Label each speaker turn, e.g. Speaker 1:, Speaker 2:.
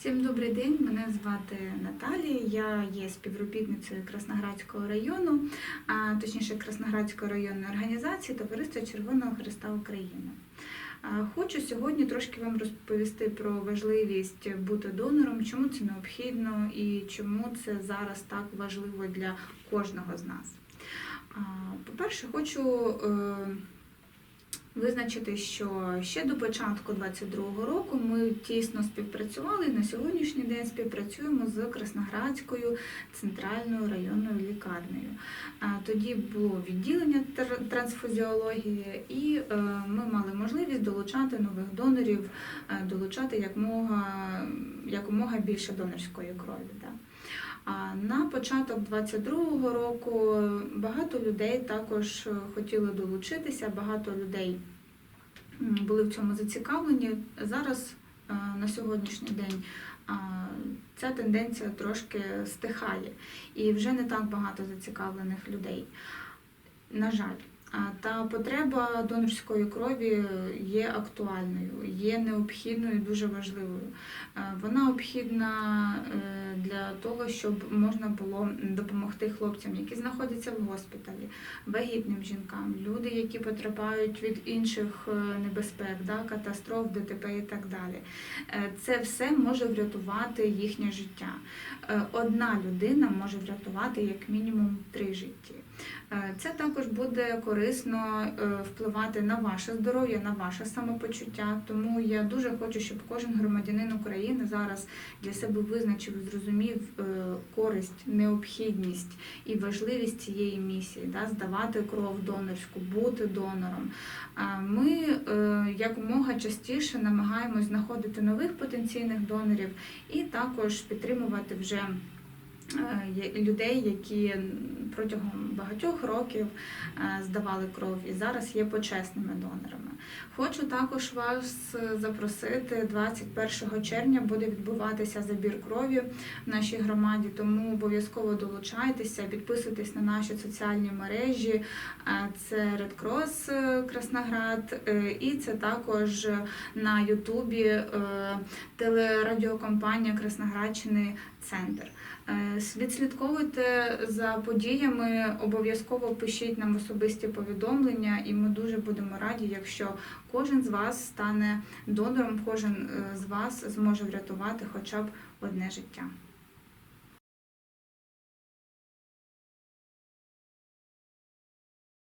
Speaker 1: Всім добрий день, мене звати Наталія. Я є співробітницею Красноградського району, а точніше Красноградської районної організації Товариства Червоного Христа України. Хочу сьогодні трошки вам розповісти про важливість бути донором, чому це необхідно і чому це зараз так важливо для кожного з нас. По-перше, хочу е, визначити, що ще до початку 2022 року ми тісно співпрацювали і на сьогоднішній день співпрацюємо з Красноградською центральною районною лікарнею. Тоді було відділення тр- трансфузіології, і е, ми мали можливість долучати нових донорів, е, долучати якомога, якомога більше донорської крові. Да. А на початок 22-го року багато людей також хотіли долучитися, багато людей були в цьому зацікавлені. Зараз е, на сьогоднішній день ця тенденція трошки стихає і вже не так багато зацікавлених людей. На жаль. Та потреба донорської крові є актуальною, є необхідною, дуже важливою. Е, Вона необхідна е, для того, щоб можна було допомогти хлопцям, які знаходяться в госпіталі, вагітним жінкам, люди, які потрапляють від інших е, небезпек, да, катастроф, ДТП і так далі. Це все може врятувати їхнє життя. Одна людина може врятувати як мінімум три житті. Е, Це також буде корисно е, впливати на ваше здоров'я, на ваше самопочуття. Тому я дуже хочу, щоб кожен громадянин України зараз для себе визначив і зрозумів е, користь, необхідність і важливість цієї місії, да, здавати кров донорську, бути донором. Ми якомога частіше намагаємось знаходити нових потенційних донорів і також підтримувати вже. Людей, які протягом багатьох років е, здавали кров і зараз є почесними донорами. Хочу також вас запросити 21 червня буде відбуватися забір крові в нашій громаді, тому обов'язково долучайтеся, підписуйтесь на наші соціальні мережі. Е, Це Red Cross е, Красноград, і це також на Ютубі телерадіокомпанія Красноградщини Центр. Е, Відслідковуйте за подіями, обов'язково пишіть нам особисті повідомлення, і ми дуже будемо раді, якщо кожен з вас стане донором, кожен е, з вас зможе врятувати хоча б одне життя.